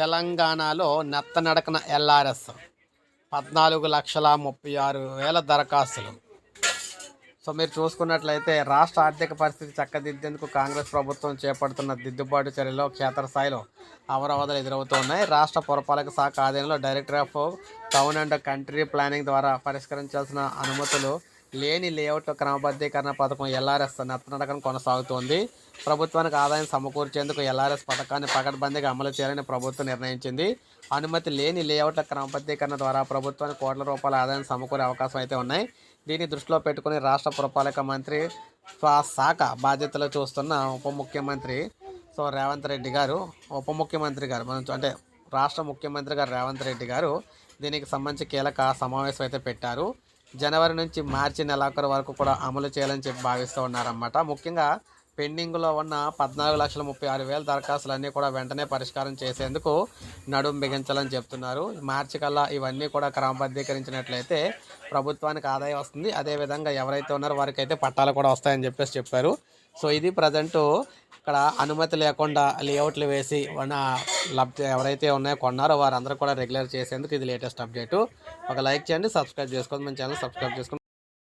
తెలంగాణలో నత్తనడకన ఎల్ఆర్ఎస్. పద్నాలుగు లక్షల ముప్పై ఆరు వేల దరఖాస్తులు. సో మీరు చూసుకున్నట్లయితే రాష్ట్ర ఆర్థిక పరిస్థితి చక్కదిద్దేందుకు కాంగ్రెస్ ప్రభుత్వం చేపడుతున్న దిద్దుబాటు చర్యలు క్షేత్రస్థాయిలో అవరవదలు ఎదురవుతున్నాయి రాష్ట్ర పురపాలక శాఖ ఆధీనంలో director of town and country planning ద్వారా పరిష్కరించాల్సిన అనుమతులు లేని లేఅవుట్ల క్రమబద్ధీకరణ పథకం ఎల్ఆర్ఎస్ నత్తనడకన కొనసాగుతోంది. ప్రభుత్వానికి ఆదాయం సమకూర్చేందుకు ఎల్ఆర్ఎస్ పథకాన్ని పకడ్బందీగా అమలు చేయాలని ప్రభుత్వం నిర్ణయించింది. అనుమతి లేని లేఅవుట్ల క్రమబద్ధీకరణ ద్వారా ప్రభుత్వానికి కోట్ల రూపాయల ఆదాయం సమకూరే అవకాశం అయితే ఉన్నాయి. దీన్ని దృష్టిలో పెట్టుకుని రాష్ట్ర పురపాలక మంత్రి శాఖ బాధ్యతలు చూస్తున్న ఉప ముఖ్యమంత్రి సో రేవంత్ రెడ్డి గారు ఉప ముఖ్యమంత్రి గారు మనం అంటే రాష్ట్ర ముఖ్యమంత్రి గారు రేవంత్ రెడ్డి గారు దీనికి సంబంధించి కీలక సమావేశం అయితే పెట్టారు. జనవరి నుంచి మార్చి నెలాఖరు వరకు కూడా అమలు చేయాలని చెప్పి భావిస్తూ ఉన్నారన్నమాట. ముఖ్యంగా పెండింగ్లో ఉన్న పద్నాలుగు లక్షల ముప్పై ఆరు వేల దరఖాస్తులన్నీ కూడా వెంటనే పరిష్కారం చేసేందుకు నడుం బిగించాలని చెప్తున్నారు. మార్చి కల్లా ఇవన్నీ కూడా క్రమబద్ధీకరించినట్లయితే ప్రభుత్వానికి ఆదాయం వస్తుంది. అదేవిధంగా ఎవరైతే ఉన్నారో వారికి అయితే పట్టాలు కూడా వస్తాయని చెప్పేసి చెప్పారు. సో ఇది ప్రజెంట్ ఇక్కడ అనుమతి లేకుండా లేఅవుట్లు వేసి మన లబ్ధి ఎవరైతే ఉన్నాయో కొన్నారో వారందరూ కూడా రెగ్యులర్ చేసేందుకు ఇది లేటెస్ట్ అప్డేటు ఒక లైక్ చేయండి సబ్స్క్రైబ్ చేసుకోండి. మన ఛానల్ సబ్స్క్రైబ్ చేసుకోండి.